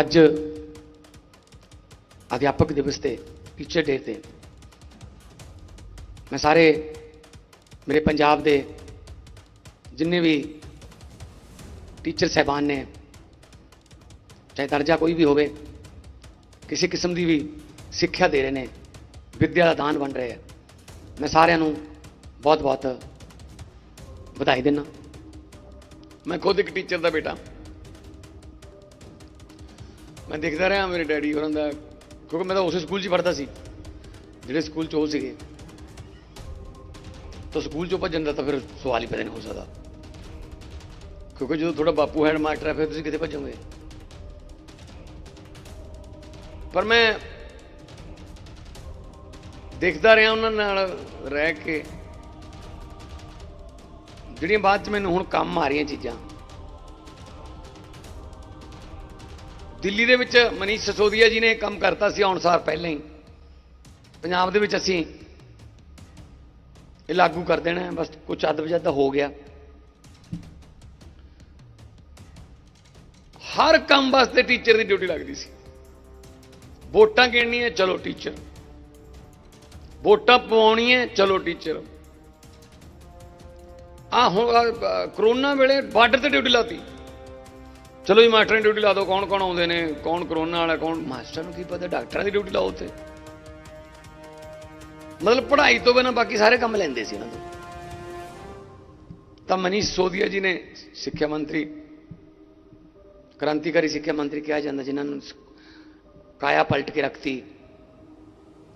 ਅੱਜ ਅਧਿਆਪਕ ਦਿਵਸ ਤੇ ਟੀਚਰ ਡੇ ਤੇ, ਮੈਂ ਸਾਰੇ ਮੇਰੇ ਪੰਜਾਬ ਦੇ ਜਿੰਨੇ ਵੀ ਟੀਚਰ ਸਹਿਬਾਨ ਨੇ, ਚਾਹੇ ਦਰਜਾ ਕੋਈ ਵੀ ਹੋਵੇ, ਕਿਸੇ ਕਿਸਮ ਦੀ ਵੀ ਸਿੱਖਿਆ ਦੇ ਰਹੇ ਨੇ, ਵਿੱਦਿਆ ਦਾ ਦਾਨ ਬਣ ਰਹੇ ਆ, ਮੈਂ ਸਾਰਿਆਂ ਨੂੰ ਬਹੁਤ ਬਹੁਤ ਵਧਾਈ ਦਿੰਦਾ। ਮੈਂ ਖੁਦ ਇੱਕ ਟੀਚਰ ਦਾ ਬੇਟਾ। ਮੈਂ ਦੇਖਦਾ ਰਿਹਾ ਮੇਰੇ ਡੈਡੀ ਹੋਰਾਂ ਦਾ, ਕਿਉਂਕਿ ਮੈਂ ਤਾਂ ਉਸੇ ਸਕੂਲ 'ਚ ਹੀ ਪੜ੍ਹਦਾ ਸੀ, ਜਿਹੜੇ ਸਕੂਲ 'ਚ ਉਹ ਸੀਗੇ। ਤਾਂ ਸਕੂਲ 'ਚੋਂ ਭੱਜਣ ਦਾ ਤਾਂ ਫਿਰ ਸਵਾਲ ਹੀ ਪੈਦਾ ਨਹੀਂ ਹੋ ਸਕਦਾ। ਕਿਉਂਕਿ ਜਦੋਂ ਤੁਹਾਡਾ ਬਾਪੂ ਹੈਡ ਮਾਸਟਰ ਹੈ, ਫਿਰ ਤੁਸੀਂ ਕਿੱਥੇ ਭੱਜੋਗੇ? ਪਰ ਮੈਂ ਦੇਖਦਾ ਰਿਹਾ ਉਹਨਾਂ ਨਾਲ ਰਹਿ ਕੇ। ਜਿਹੜੀਆਂ ਬਾਅਦ ਚ ਮੈਨੂੰ ਹੁਣ ਕੰਮ ਆ ਰਹੀਆਂ ਚੀਜ਼ਾਂ ਦਿੱਲੀ ਦੇ ਵਿੱਚ ਮਨੀਸ਼ ਸਸੋਦੀਆ ਜੀ ਨੇ ਕੰਮ ਕਰਤਾ ਸੀ ਆਉਣ ਸਾਰ ਪਹਿਲਾਂ ਹੀ। ਪੰਜਾਬ ਦੇ ਵਿੱਚ ਅਸੀਂ ਇਹ ਲਾਗੂ ਕਰ ਦੇਣਾ ਹੈ, ਬਸ ਕੁਝ ਅੱਧ ਵਜੱਦ ਹੋ ਗਿਆ। ਹਰ ਕੰਮ ਵਾਸਤੇ ਟੀਚਰ ਦੀ ਡਿਊਟੀ ਲੱਗਦੀ ਸੀ। ਵੋਟਾਂ ਗਿਣਨੀਆਂ ਚਲੋ ਟੀਚਰ ਵੋਟਾਂ ਪਵਾਉਣੀਆਂ ਚਲੋ ਟੀਚਰ ਆ ਹੁਣ ਕਰੋਨਾ ਵੇਲੇ ਬਾਰਡਰ ਤੇ ਡਿਊਟੀ ਲਾਤੀ। ਚਲੋ ਜੀ, ਮਾਸਟਰਾਂ ਦੀ ਡਿਊਟੀ ਲਾ ਦਿਓ, ਕੌਣ ਕੌਣ ਆਉਂਦੇ ਨੇ, ਕੌਣ ਕਰੋਨਾ ਵਾਲਾ, ਕੌਣ ਮਾਸਟਰ ਨੂੰ ਕੀ ਪਤਾ, ਡਾਕਟਰਾਂ ਦੀ ਡਿਊਟੀ ਲਾਓ ਉੱਥੇ। ਮਤਲਬ ਪੜ੍ਹਾਈ ਤੋਂ ਬਿਨਾਂ ਬਾਕੀ ਸਾਰੇ ਕੰਮ ਲੈਂਦੇ ਸੀ ਉਹਨਾਂ ਤੋਂ। ਤਾਂ ਮਨੀਸ਼ ਸੋਦੀਆ ਜੀ ਨੇ ਸਿੱਖਿਆ ਮੰਤਰੀ, ਕ੍ਰਾਂਤੀਕਾਰੀ ਸਿੱਖਿਆ ਮੰਤਰੀ ਕਿਹਾ ਜਾਂਦਾ, ਜਿਨ੍ਹਾਂ ਨੂੰ ਕਾਇਆ ਪਲਟ ਕੇ ਰੱਖਤੀ,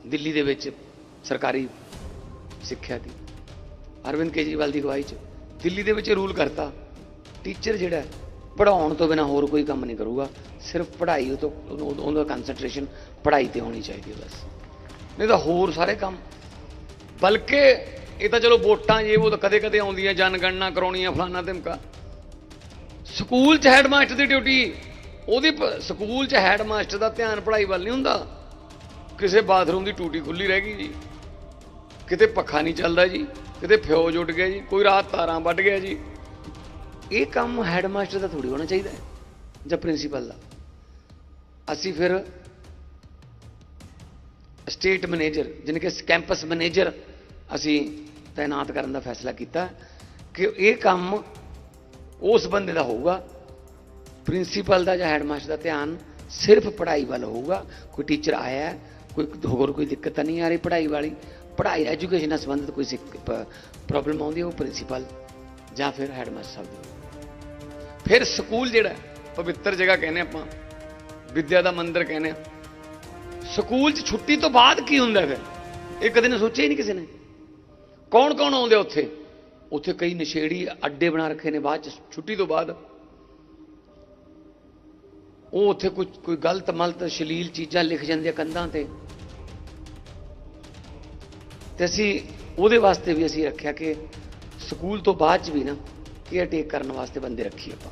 ਦਿੱਲੀ ਦੇ ਵਿੱਚ ਸਰਕਾਰੀ ਸਿੱਖਿਆ ਦੀ। ਅਰਵਿੰਦ ਕੇਜਰੀਵਾਲ ਦੀ ਅਗਵਾਈ 'ਚ, ਦਿੱਲੀ ਦੇ ਵਿੱਚ ਰੂਲ ਕਰਤਾ। ਟੀਚਰ ਜਿਹੜਾ ਪੜਾਉਣ ਤੋਂ ਬਿਨਾ ਹੋਰ ਕੋਈ ਕੰਮ ਨਹੀਂ ਕਰੂਗਾ। ਸਿਰਫ ਪੜ੍ਹਾਈ ਉਹ ਤੋਂ ਉਹਦਾ ਕਨਸੈਂਟਰੇਸ਼ਨ ਪੜ੍ਹਾਈ ਤੇ ਹੋਣੀ ਚਾਹੀਦੀ ਹੈ ਬਸ। ਨਹੀਂ ਤਾਂ ਹੋਰ ਸਾਰੇ ਕੰਮ। ਬਲਕਿ ਇਹ ਤਾਂ ਚਲੋ ਵੋਟਾਂ ਜੇ ਉਹ ਤਾਂ ਕਦੇ ਕਦੇ ਆਉਂਦੀਆਂ ਜਨਗਣਨਾ ਕਰਾਉਣੀਆਂ ਫਲਾਨਾ ਧਮਕਾ। ਸਕੂਲ 'ਚ ਹੈਡਮਾਸਟਰ ਦੀ ਡਿਊਟੀ ਉਹਦੀ ਪ- ਸਕੂਲ 'ਚ ਹੈਡਮਾਸਟਰ ਦਾ ਧਿਆਨ ਪੜ੍ਹਾਈ ਵੱਲ ਨਹੀਂ ਹੁੰਦਾ। ਕਿਸੇ ਬਾਥਰੂਮ ਦੀ ਟੂਟੀ ਖੁੱਲੀ ਰਹਿ ਗਈ ਜੀ। ਕਿਤੇ ਪੱਖਾ ਨਹੀਂ ਚੱਲਦਾ ਜੀ, ਕਿਤੇ ਫਿਊਜ਼ ਉੱਡ ਗਿਆ ਜੀ, ਕੋਈ ਰਾਤ ਤਾਰਾਂ ਵੱਢ ਗਿਆ ਜੀ। ਇਹ ਕੰਮ ਹੈਡਮਾਸਟਰ ਦਾ ਥੋੜੀ ਹੋਣਾ ਚਾਹੀਦਾ ਹੈ, ਜਾਂ ਪ੍ਰਿੰਸੀਪਲ ਦਾ। ਅਸੀਂ ਫਿਰ ਸਟੇਟ ਮੈਨੇਜਰ ਜਾਣੀ ਕਿ ਕੈਂਪਸ ਮੈਨੇਜਰ ਅਸੀਂ ਤਾਇਨਾਤ ਕਰਨ ਦਾ ਫੈਸਲਾ ਕੀਤਾ ਕਿ ਇਹ ਕੰਮ ਉਸ ਬੰਦੇ ਦਾ ਹੋਊਗਾ ਪ੍ਰਿੰਸੀਪਲ ਦਾ ਜਾਂ ਹੈਡਮਾਸਟਰ ਦਾ ਧਿਆਨ ਸਿਰਫ ਪੜ੍ਹਾਈ ਵੱਲ ਹੋਊਗਾ। ਕੋਈ ਟੀਚਰ ਆਇਆ, ਕੋਈ ਹੋਰ ਕੋਈ ਦਿੱਕਤ ਤਾਂ ਨਹੀਂ ਆ ਰਹੀ ਪੜ੍ਹਾਈ ਵਾਲੀ। ਪੜ੍ਹਾਈ ਐਜੂਕੇਸ਼ਨ ਨਾਲ ਸੰਬੰਧਿਤ ਕੋਈ ਪ੍ਰੋਬਲਮ ਆਉਂਦੀ ਉਹ ਪ੍ਰਿੰਸੀਪਲ ਜਾਂ ਫਿਰ ਹੈਡਮਾਸਟਰ ਸਾਹਿਬ ਦੀ। ਫਿਰ ਸਕੂਲ ਜਿਹੜਾ ਪਵਿੱਤਰ ਜਗ੍ਹਾ ਕਹਿੰਦੇ ਆਪਾਂ, ਵਿਦਿਆ ਦਾ ਮੰਦਿਰ ਕਹਿੰਦੇ ਆ। ਸਕੂਲ 'ਚ ਛੁੱਟੀ ਤੋਂ ਬਾਅਦ ਕੀ ਹੁੰਦਾ ਫਿਰ? ਇਹ ਕਦੇ ਨਾ ਸੋਚਿਆ ਹੀ ਨਹੀਂ ਕਿਸੇ ਨੇ? ਕੌਣ ਕੌਣ ਆਉਂਦੇ ਉੱਥੇ? ਉੱਥੇ ਕਈ ਨਸ਼ੇੜੀ ਅੱਡੇ ਬਣਾ ਰੱਖੇ ਨੇ ਬਾਅਦ 'ਚ, ਛੁੱਟੀ ਤੋਂ ਬਾਅਦ। ਉਹ ਉੱਥੇ ਕੁਝ ਕੋਈ ਗਲਤ ਮਲਤ ਸ਼ਲੀਲ ਚੀਜ਼ਾਂ ਲਿਖ ਜਾਂਦੇ ਆ ਕੰਧਾਂ ਤੇ। ਤੇ ਅਸੀਂ ਉਹਦੇ ਵਾਸਤੇ ਵੀ ਅਸੀਂ ਰੱਖਿਆ ਕਿ ਸਕੂਲ ਤੋਂ ਬਾਅਦ 'ਚ ਵੀ ਨਾ ਕੇਅਰ ਟੇਕ ਕਰਨ ਵਾਸਤੇ ਬੰਦੇ ਰੱਖੀਏ ਆਪਾਂ।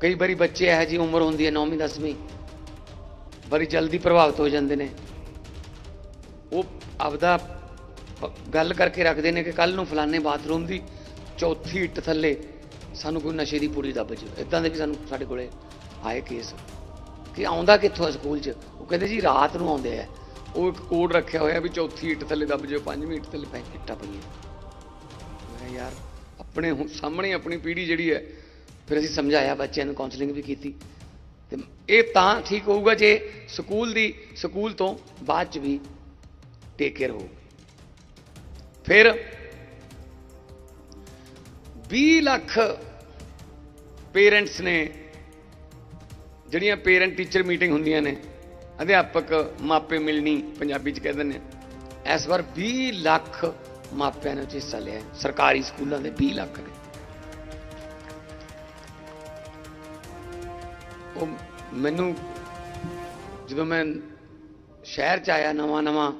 ਕਈ ਵਾਰੀ ਬੱਚੇ ਇਹੋ ਜੀ ਉਮਰ ਹੁੰਦੀ ਹੈ 9ਵੀਂ 10ਵੀਂ ਬੜੀ ਜਲਦੀ ਪ੍ਰਭਾਵਿਤ ਹੋ ਜਾਂਦੇ ਨੇ। ਉਹ ਆਪਦਾ ਗੱਲ ਕਰਕੇ ਰੱਖਦੇ ਨੇ ਕਿ ਕੱਲ ਨੂੰ ਫਲਾਣੇ ਬਾਥਰੂਮ ਦੀ ਚੌਥੀ ਇੱਟ ਥੱਲੇ ਸਾਨੂੰ ਕੋਈ ਨਸ਼ੇ ਦੀ ਪੂਰੀ ਦੱਬ ਜੇ ਇਦਾਂ ਦੇ ਵੀ ਸਾਨੂੰ ਸਾਡੇ ਕੋਲੇ ਆਏ ਕੇਸ ਕਿ ਆਉਂਦਾ ਕਿੱਥੋਂ ਆ ਸਕੂਲ 'ਚ? ਉਹ ਕਹਿੰਦੇ ਜੀ ਰਾਤ ਨੂੰ ਆਉਂਦੇ ਆ। ਉਹ ਇੱਕ ਕੋਡ ਰੱਖਿਆ ਹੋਇਆ ਵੀ ਚੌਥੀ ਇੱਟ ਥੱਲੇ ਦੱਬ ਜਿਓ, ਪੰਜਵੀਂ ਇੱਟ ਥੱਲੇ ਪੈਂ, ਇੱਟਾਂ ਪਈਆਂ। ਮੈਂ ਯਾਰ ਆਪਣੇ ਹੁਣ ਸਾਹਮਣੇ ਆਪਣੀ ਪੀੜ੍ਹੀ ਜਿਹੜੀ ਹੈ, ਫਿਰ ਅਸੀਂ ਸਮਝਾਇਆ, ਬੱਚਿਆਂ ਨੂੰ ਕਾਉਂਸਲਿੰਗ ਵੀ ਕੀਤੀ। ਤੇ ਇਹ ਤਾਂ ਠੀਕ ਹੋਊਗਾ ਜੇ ਸਕੂਲ ਦੀ, ਸਕੂਲ ਤੋਂ ਬਾਅਦ ਚ ਵੀ ਟੇਕ ਕੇਅਰ ਹੋਊ। ਫਿਰ 20 ਲੱਖ ਪੇਰੈਂਟਸ ਨੇ, ਜਿਹੜੀਆਂ ਪੇਰੈਂਟ ਟੀਚਰ ਮੀਟਿੰਗ ਹੁੰਦੀਆਂ ਨੇ, ਅਧਿਆਪਕ ਮਾਪੇ ਮਿਲਣੀ ਪੰਜਾਬੀ ਚ ਕਹਿ ਦਿੰਦੇ ਇਸ ਵਾਰ 20 ਲੱਖ ਮਾਪਿਆਂ ਨੇ ਉਹ ਹਿੱਸਾ ਲਿਆ ਸਰਕਾਰੀ ਸਕੂਲਾਂ ਦੇ 20 ਲੱਖ ਨੇ। ਉਹ ਮੈਨੂੰ ਜਦੋਂ ਮੈਂ ਸ਼ਹਿਰ ਚ ਆਇਆ ਨਵਾਂ ਨਵਾਂ,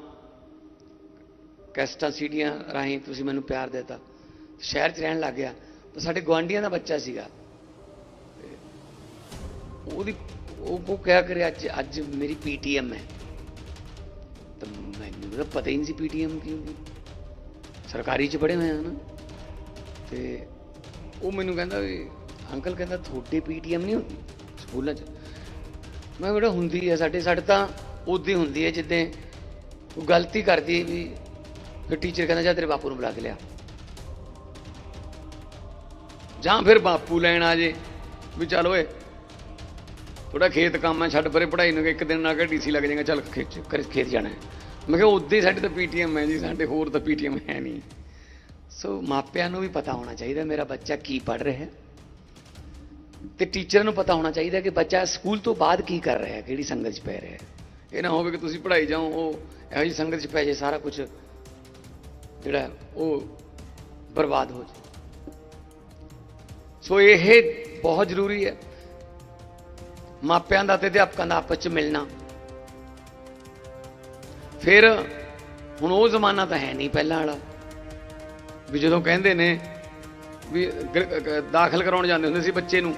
ਕੈਸਟਾਂ ਸੀਡੀਆਂ ਰਾਹੀਂ ਤੁਸੀਂ ਮੈਨੂੰ ਪਿਆਰ ਦਿੱਤਾ ਸ਼ਹਿਰ ਚ ਰਹਿਣ ਲੱਗ ਗਿਆ, ਤਾਂ ਸਾਡੇ ਗਵਾਂਡੀਆਂ ਦਾ ਬੱਚਾ ਸੀਗਾ। ਉਹਦੀ ਉਹ ਉਹ ਕਿਹਾ ਕਰੇ ਅੱਜ ਅੱਜ ਮੇਰੀ ਪੀਟੀਐਮ ਹੈ। ਤਾਂ ਮੈਨੂੰ ਤਾਂ ਪਤਾ ਹੀ ਨਹੀਂ ਸੀ ਪੀਟੀਐਮ ਕੀ ਹੁੰਦੀ ਸਰਕਾਰੀ ਚ ਪੜ੍ਹੇ ਹੋਏ ਆ ਨਾ। ਤੇ ਉਹ ਮੈਨੂੰ ਕਹਿੰਦਾ ਵੀ, ਅੰਕਲ ਕਹਿੰਦਾ ਤੁਹਾਡੇ ਪੀਟੀਐਮ ਨਹੀਂ ਹੁੰਦੀ ਸਕੂਲਾਂ 'ਚ। ਮੈਂ ਕਿਹਾ ਬੇਟਾ ਹੁੰਦੀ ਹੈ ਸਾਡੇ ਸਾਡੇ ਤਾਂ ਉਦੋਂ ਹੀ ਹੁੰਦੀ ਹੈ ਜਿੱਦਾਂ ਉਹ ਗਲਤੀ ਕਰਦੀ ਵੀ ਫਿਰ ਟੀਚਰ ਕਹਿੰਦਾ, ਜਾ ਤੇਰੇ ਬਾਪੂ ਨੂੰ ਬੁਲਾ ਕੇ ਲਿਆ। ਜਾਂ ਫਿਰ ਬਾਪੂ ਲੈਣ ਆ ਜੇ, ਵੀ ਚੱਲ ਓਏ ਥੋੜਾ ਖੇਤ ਕੰਮ ਹੈ ਛੱਡ ਪਰੇ ਪੜਾਈ ਨੂੰ, ਇੱਕ ਦਿਨ ਨਾ ਕੇ ਡੀਸੀ ਲੱਗ ਜਾਏਗਾ, ਚੱਲ ਖੇਤ ਕਰ- ਖੇਤ ਜਾਣਾ ਮੈਂ ਕਿਹਾ ਉਦੋਂ ਹੀ ਸਾਡੇ ਤਾਂ ਪੀਟੀਐਮ ਹੈ ਜੀ, ਸਾਡੇ ਹੋਰ ਤਾਂ ਪੀਟੀਐਮ ਹੈ ਨਹੀਂ। ਸੋ ਮਾਪਿਆਂ ਨੂੰ ਵੀ ਪਤਾ ਹੋਣਾ ਚਾਹੀਦਾ ਮੇਰਾ ਬੱਚਾ ਕੀ ਪੜ ਰਿਹਾ ਹੈ। ਤੇ ਟੀਚਰ ਨੂੰ ਪਤਾ ਹੋਣਾ ਚਾਹੀਦਾ ਕਿ ਬੱਚਾ ਸਕੂਲ ਤੋਂ ਬਾਅਦ ਕੀ ਕਰ ਰਿਹਾ ਹੈ, ਕਿਹੜੀ ਸੰਗਤ 'ਚ ਪੈ ਰਿਹਾ ਹੈ। ਇਹ ਨਾ ਹੋਵੇ ਕਿ ਤੁਸੀਂ ਪੜਾਈ ਜਾਓ, ਉਹ ਇਹੋ ਜਿਹੀ ਸੰਗਤ 'ਚ ਪੈ ਜੇ ਸਾਰਾ ਕੁਝ ਜਿਹੜਾ ਉਹ ਬਰਬਾਦ ਹੋ ਜਾਏ। ਸੋ ਇਹ ਬਹੁਤ ਜ਼ਰੂਰੀ ਹੈ। ਮਾਪਿਆਂ ਦਾ ਤੇ ਅਧਿਆਪਕਾਂ ਦਾ ਆਪਸ 'ਚ ਮਿਲਣਾ। ਫਿਰ ਹੁਣ ਉਹ ਜ਼ਮਾਨਾ ਤਾਂ ਹੈ ਨਹੀਂ ਪਹਿਲਾਂ ਵਾਲਾ। ਵੀ ਜਦੋਂ ਕਹਿੰਦੇ ਨੇ ਵੀ ਦਾਖਲ ਕਰਾਉਣ ਜਾਂਦੇ ਹੁੰਦੇ ਸੀ ਬੱਚੇ ਨੂੰ,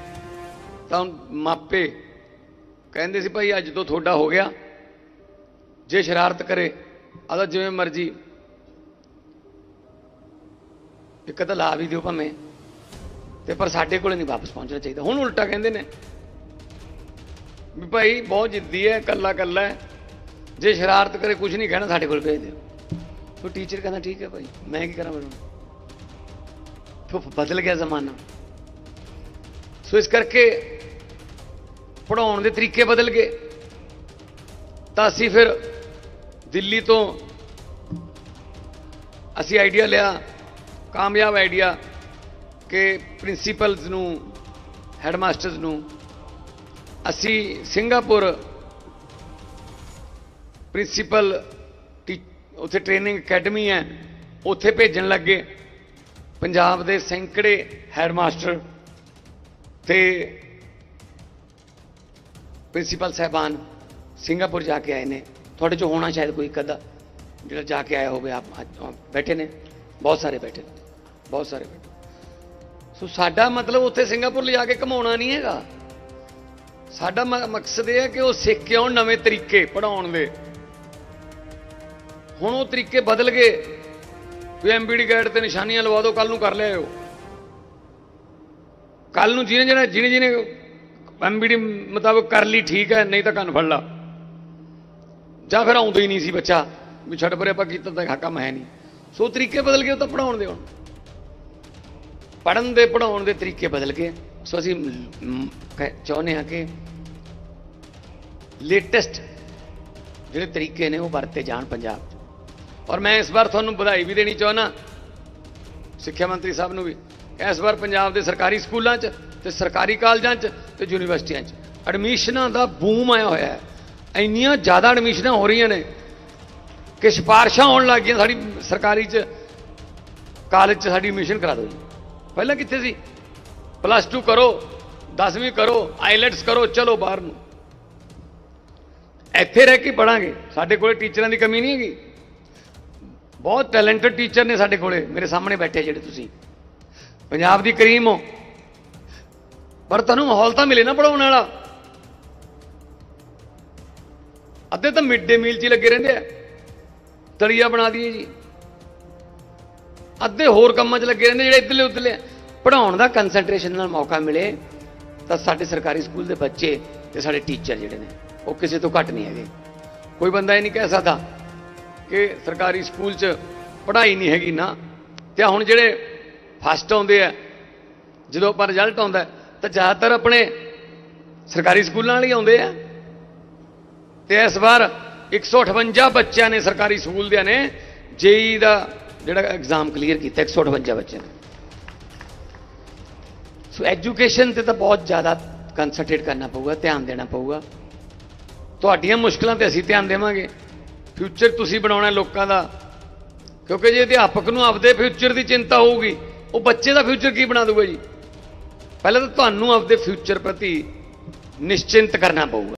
ਤਾਂ ਮਾਪੇ ਕਹਿੰਦੇ ਸੀ, ਭਾਈ ਅੱਜ ਤੋਂ ਤੁਹਾਡਾ ਹੋ ਗਿਆ। ਜੇ ਸ਼ਰਾਰਤ ਕਰੇ ਆਦਾ ਜਿਵੇਂ ਮਰਜ਼ੀ। ਇੱਕ ਤਾਂ ਲਾ ਵੀ ਦਿਓ ਭਾਵੇਂ, ਤੇ ਪਰ ਸਾਡੇ ਕੋਲ ਨਹੀਂ ਵਾਪਸ ਪਹੁੰਚਣਾ ਚਾਹੀਦਾ। ਹੁਣ ਉਲਟਾ ਕਹਿੰਦੇ ਨੇ ਵੀ ਭਾਈ ਬਹੁਤ ਜਿੱਦੀ ਹੈ ਕੱਲਾ ਕੱਲਾ ਹੈ। ਜੇ ਸ਼ਰਾਰਤ ਕਰੇ ਕੁਝ ਨਹੀਂ ਕਹਿਣਾ ਸਾਡੇ ਕੋਲ, ਭੇਜ ਦਿਓ। ਉਹ ਟੀਚਰ ਕਹਿੰਦਾ, ਠੀਕ ਹੈ ਭਾਈ, ਮੈਂ ਕੀ ਕਰਾਂ ਮੈਨੂੰ ਫਿਰ ਬਦਲ ਗਿਆ ਜ਼ਮਾਨਾ। ਸੋ ਇਸ ਕਰਕੇ ਪੜਾਉਣ ਦੇ ਤਰੀਕੇ ਬਦਲ ਗਏ। ਤਾਂ ਅਸੀਂ ਫਿਰ ਦਿੱਲੀ ਤੋਂ ਅਸੀਂ ਆਈਡੀਆ ਲਿਆ, ਕਾਮਯਾਬ ਆਈਡੀਆ ਕਿ ਪ੍ਰਿੰਸੀਪਲਸ ਨੂੰ ਹੈਡਮਾਸਟਰਸ ਨੂੰ ਅਸੀਂ ਸਿੰਗਾਪੁਰ ਪ੍ਰਿੰਸੀਪਲ ਉੱਥੇ ਟ੍ਰੇਨਿੰਗ ਅਕੈਡਮੀ ਹੈ, ਉੱਥੇ ਭੇਜਣ ਲੱਗੇ। ਪੰਜਾਬ ਦੇ ਸੈਂਕੜੇ ਹੈਡਮਾਸਟਰ ਤੇ ਪ੍ਰਿੰਸੀਪਲ ਸਾਹਿਬਾਨ ਸਿੰਗਾਪੁਰ ਜਾ ਕੇ ਆਏ ਨੇ। ਤੁਹਾਡੇ ਚੋਂ ਹੋਣਾ ਸ਼ਾਇਦ ਕੋਈ ਕਦਾ ਜਿਹੜਾ ਜਾ ਕੇ ਆਇਆ ਹੋਵੇ, ਆਪ ਬੈਠੇ ਨੇ। ਬਹੁਤ ਸਾਰੇ ਬੈਠੇ ਨੇ। ਬਹੁਤ ਸਾਰੇ ਬੈਠੇ ਸੋ ਸਾਡਾ ਮਤਲਬ ਉੱਥੇ ਸਿੰਗਾਪੁਰ ਲਿਜਾ ਕੇ ਕਮਾਉਣਾ ਨਹੀਂ ਹੈਗਾ। ਸਾਡਾ ਮ- ਮਕਸਦ ਇਹ ਹੈ ਕਿ ਉਹ ਸਿੱਖ ਕੇ ਆਉਣ ਨਵੇਂ ਤਰੀਕੇ ਪੜਾਉਣ ਦੇ। ਹੁਣ ਉਹ ਤਰੀਕੇ ਬਦਲ ਗਏ। ਵੀ ਐਮਬੀਡੀ ਗਾਈਡ ਤੇ ਨਿਸ਼ਾਨੀਆਂ ਲਵਾ ਦਿਓ ਕੱਲ ਨੂੰ ਕਰ ਲਿਆਇਓ ਕੱਲ ਨੂੰ ਜਿਹਨੇ ਜਿਹੜਾ ਜਿਹਨੇ ਜਿਹਨੇ ਐਮਬੀਡੀ ਮੁਤਾਬਕ ਕਰ ਲਈ, ਠੀਕ ਹੈ, ਨਹੀਂ ਤਾਂ ਕੰਨ ਫੜ ਲਾ। ਜਾਂ ਫਿਰ ਆਉਂਦਾ ਹੀ ਨਹੀਂ ਸੀ ਬੱਚਾ, ਵੀ ਛੱਡ ਪਰੇ ਆਪਾਂ ਕੀਤਾ ਤਾਂ ਕੰਮ ਹੈ ਨਹੀਂ। ਸੋ ਤਰੀਕੇ ਬਦਲ ਗਏ, ਉਹ ਤਾਂ ਪੜਾਉਣ ਦੇ ਹੁਣ। ਪੜਨ ਦੇ ਪੜਾਉਣ ਦੇ ਤਰੀਕੇ ਬਦਲ ਗਏ। ਸੋ ਅਸੀਂ ਕਹਿ- ਚਾਹੁੰਦੇ ਹਾਂ ਕਿ ਲੇਟੈਸਟ ਜਿਹੜੇ ਤਰੀਕੇ ਨੇ ਉਹ ਵਰਤੇ ਜਾਣ ਪੰਜਾਬ ਔਰ ਮੈਂ ਇਸ ਵਾਰ ਤੁਹਾਨੂੰ ਵਧਾਈ ਵੀ ਦੇਣੀ ਚਾਹੁੰਦਾ। ਸਿੱਖਿਆ ਮੰਤਰੀ ਸਾਹਿਬ ਨੂੰ ਵੀ। ਇਸ ਵਾਰ ਪੰਜਾਬ ਦੇ ਸਰਕਾਰੀ ਸਕੂਲਾਂ 'ਚ ਤੇ ਸਰਕਾਰੀ ਕਾਲਜਾਂ 'ਚ ਤੇ ਯੂਨੀਵਰਸਿਟੀਆਂ 'ਚ ਐਡਮਿਸ਼ਨਾਂ ਦਾ ਬੂਮ ਆਇਆ ਹੋਇਆ ਹੈ। ਇੰਨੀਆਂ ਜ਼ਿਆਦਾ ਐਡਮਿਸ਼ਨਾਂ ਹੋ ਰਹੀਆਂ ਨੇ ਕਿ ਸਿਫਾਰਸ਼ਾਂ ਹੋਣ ਲੱਗ ਗਈਆਂ ਸਾਡੀ ਸਰਕਾਰੀ 'ਚ, ਕਾਲਜ 'ਚ ਸਾਡੀ ਐਡਮਿਸ਼ਨ ਕਰਾ ਦਿਓ ਜੀ। ਪਹਿਲਾਂ ਕਿੱਥੇ ਸੀ? ਪਲੱਸ 2 ਕਰੋ 10ਵੀਂ ਕਰੋ, ਆਈਲੈਟਸ ਕਰੋ, ਚਲੋ ਬਾਹਰ ਨੂੰ। ਇੱਥੇ ਰਹਿ ਕੇ ਪੜਾਂਗੇ ਸਾਡੇ ਕੋਲੇ ਟੀਚਰਾਂ ਦੀ ਕਮੀ ਨਹੀਂ ਹੈਗੀ। ਬਹੁਤ ਟੈਲੈਂਟਡ ਟੀਚਰ ਨੇ ਸਾਡੇ ਕੋਲੇ, ਮੇਰੇ ਸਾਹਮਣੇ ਬੈਠੇ ਜਿਹੜੇ ਤੁਸੀਂ। ਪੰਜਾਬ ਦੀ ਕਰੀਮ ਹੋ। ਪਰ ਤੁਹਾਨੂੰ ਮਾਹੌਲ ਤਾਂ ਮਿਲੇ ਨਾ ਪੜਾਉਣ ਵਾਲਾ। ਅੱਧੇ ਤਾਂ ਮਿਡ ਡੇ ਮੀਲ 'ਚ ਹੀ ਲੱਗੇ ਰਹਿੰਦੇ ਆ। ਤਲੀਆ ਬਣਾ ਦਈਏ ਜੀ। ਅੱਧੇ ਹੋਰ ਕੰਮਾਂ 'ਚ ਲੱਗੇ ਰਹਿੰਦੇ ਜਿਹੜੇ ਇੱਧਰਲੇ ਉੱਧਰਲੇ ਪੜਾਉਣ ਦਾ ਕਨਸੈਂਟਰੇਸ਼ਨ ਨਾਲ ਮੌਕਾ ਮਿਲੇ, ਤਾਂ ਸਾਡੇ ਸਰਕਾਰੀ ਸਕੂਲ ਦੇ ਬੱਚੇ ਤੇ ਸਾਡੇ ਟੀਚਰ ਜਿਹੜੇ ਨੇ, ਉਹ ਕਿਸੇ ਤੋਂ ਘੱਟ ਨਹੀਂ ਹੈਗੇ। ਕੋਈ ਬੰਦਾ ਇਹ ਨਹੀਂ ਕਹਿ ਸਕਦਾ ਕਿ ਸਰਕਾਰੀ ਸਕੂਲ 'ਚ ਪੜ੍ਹਾਈ ਨਹੀਂ ਹੈਗੀ ਨਾ। ਤੇ ਹੁਣ ਜਿਹੜੇ ਫਸਟ ਆਉਂਦੇ ਆ, ਜਦੋਂ ਆਪਾਂ ਰਿਜ਼ਲਟ ਆਉਂਦਾ, ਤਾਂ ਜ਼ਿਆਦਾਤਰ ਆਪਣੇ ਸਰਕਾਰੀ ਸਕੂਲਾਂ ਵਾਲੇ ਆਉਂਦੇ ਆ। ਤੇ ਇਸ ਵਾਰ 158 ਬੱਚਿਆਂ ਨੇ ਸਰਕਾਰੀ ਸਕੂਲ ਦਿਆਂ ਨੇ, ਜੇਈ ਦਾ ਜਿਹੜਾ ਐਗਜ਼ਾਮ ਕਲੀਅਰ ਕੀਤਾ 158 ਬੱਚਿਆਂ ਨੇ। ਸੋ ਐਜੂਕੇਸ਼ਨ ਤੇ ਤਾਂ ਬਹੁਤ ਜ਼ਿਆਦਾ ਕਨਸੈਂਟਰੇਟ ਕਰਨਾ ਪਊਗਾ, ਧਿਆਨ ਦੇਣਾ ਪਊਗਾ। ਤੁਹਾਡੀਆਂ ਮੁਸ਼ਕਲਾਂ ਤੇ ਅਸੀਂ ਧਿਆਨ ਦੇਵਾਂਗੇ। ਫਿਊਚਰ ਤੁਸੀਂ ਬਣਾਉਣਾ ਲੋਕਾਂ ਦਾ? ਕਿਉਂਕਿ ਜੇ ਅਧਿਆਪਕ ਨੂੰ ਆਪਦੇ ਫਿਊਚਰ ਦੀ ਚਿੰਤਾ ਹੋਊਗੀ, ਉਹ ਬੱਚੇ ਦਾ ਫਿਊਚਰ ਕੀ ਬਣਾ ਦੂਗਾ ਜੀ? ਪਹਿਲਾਂ ਤਾਂ ਤੁਹਾਨੂੰ ਆਪਦੇ ਫਿਊਚਰ ਪ੍ਰਤੀ ਨਿਸ਼ਚਿੰਤ ਕਰਨਾ ਪਊਗਾ।